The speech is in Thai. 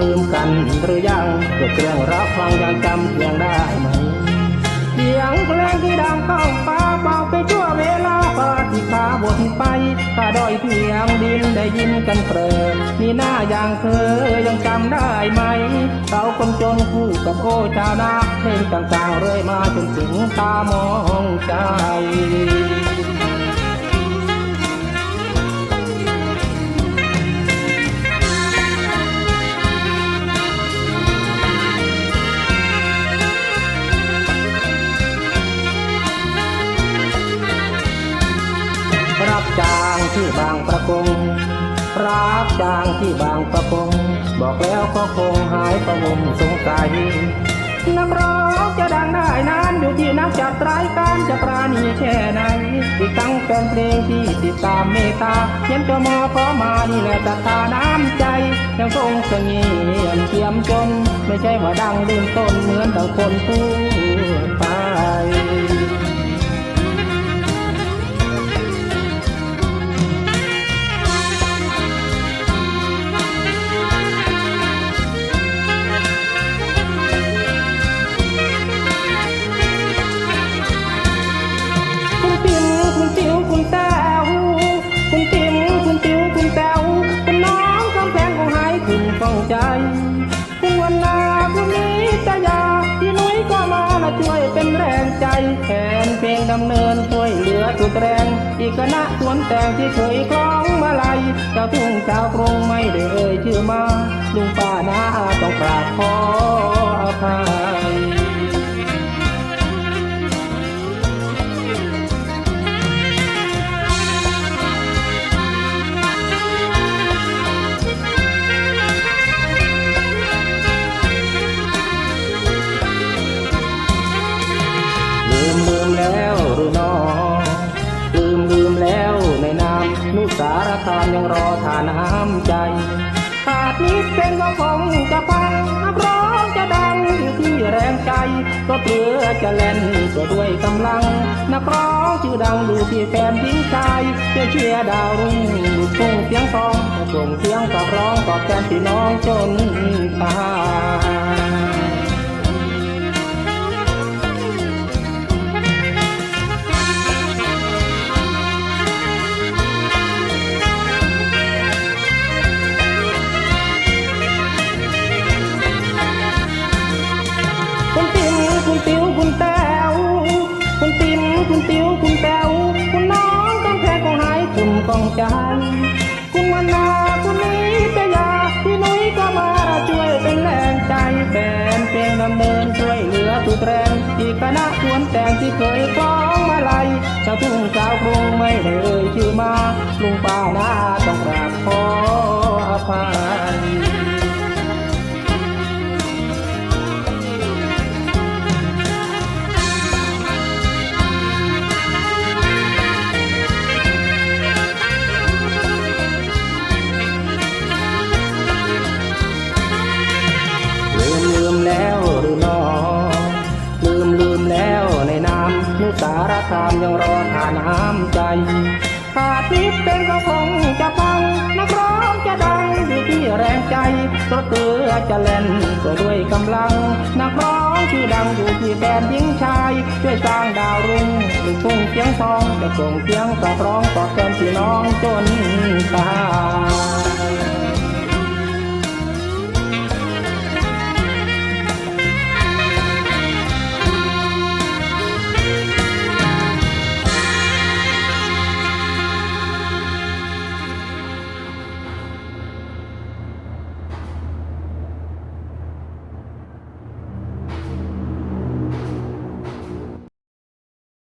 ลืมกันหรือยังเก็บเครื่องรับฟังยังจำเพียงได้ไหมเสียงเพลงที่ดังก้องฟ้าเบาไปชั่วเวลาปาฏิขาบนไปข้าดอยเพียงดินได้ยินกันเปรอมีหน้าอย่างเธอยังจำได้ไหมเราคนจนคู่กับโอชาวนาเพลงต่างๆเรื่อยมาจนถึงตามองใจ จ้างที่บางประกง รับจ้างที่บางประกง บอกแล้วก็คงหายประวงสงสัยนักร้องจะดังได้นานอยู่ที่นักจัดรายการจะปราณีแค่ไหนอีกทั้งแฟนเพลงที่ติดตามเมตตาเขียนจะมอขอมานี่แหละตาตาน้ำใจ ยังคงเสงี่ยมเทียมจน ไม่ใช่ว่าดังลืมต้นเหมือนดังคนพู ดำเนินช่วยเหลือสุดแรง อีกคณะสวนแต่งที่เคยคล้องมาลัยเจ้าทุ่งชาวกรุงไม่ได้เอ่ยชื่อมาลุงป้านาอาต้องกราบขออภัย ขาดนิดเป็นก็คงจะพังนักร้องจะดังอยู่ที่แรงใจ ก็เพื่อจะเล่นก็ด้วยกำลัง นักร้องชื่อดังอยู่ที่แฟนทิ้งชายเชียร์เชียร์ดาวรุ่งลูกทุ่งเสียงทองส่งเสียงกับร้องกอบแทนพี่น้องจนตาย คุณติ๋วคุณแต้วคุณน้องกำแพงของหายคุณกองใจคุณวันนาคุณนี้ตยาพี่นุ้ยก็มาช่วยเป็นแรงใจแฟนเพลงดำเนินช่วยเหลือทุกแรงอีกคณะสวนแต่งที่เคยคล้องมาลัยชาวทุ่งชาวกรุงไม่ได้เอ่ยชื่อมาลุงป้านาต้องกราบขออภัย สารคามยังรอทาน้ำใจ ขาดนิดเป็นก็คงจะฟัง นักร้องจะดังอยู่ที่แรงใจรถเรือจะเล่นก็ด้วยกำลัง นักร้องที่ดังอยู่ที่แฟนหญิงชายช่วยสร้างดาวรุ่งลูกทุ่งเสียงทองจะส่งเสียงสะร้องตอบแทนพี่น้องจนตาย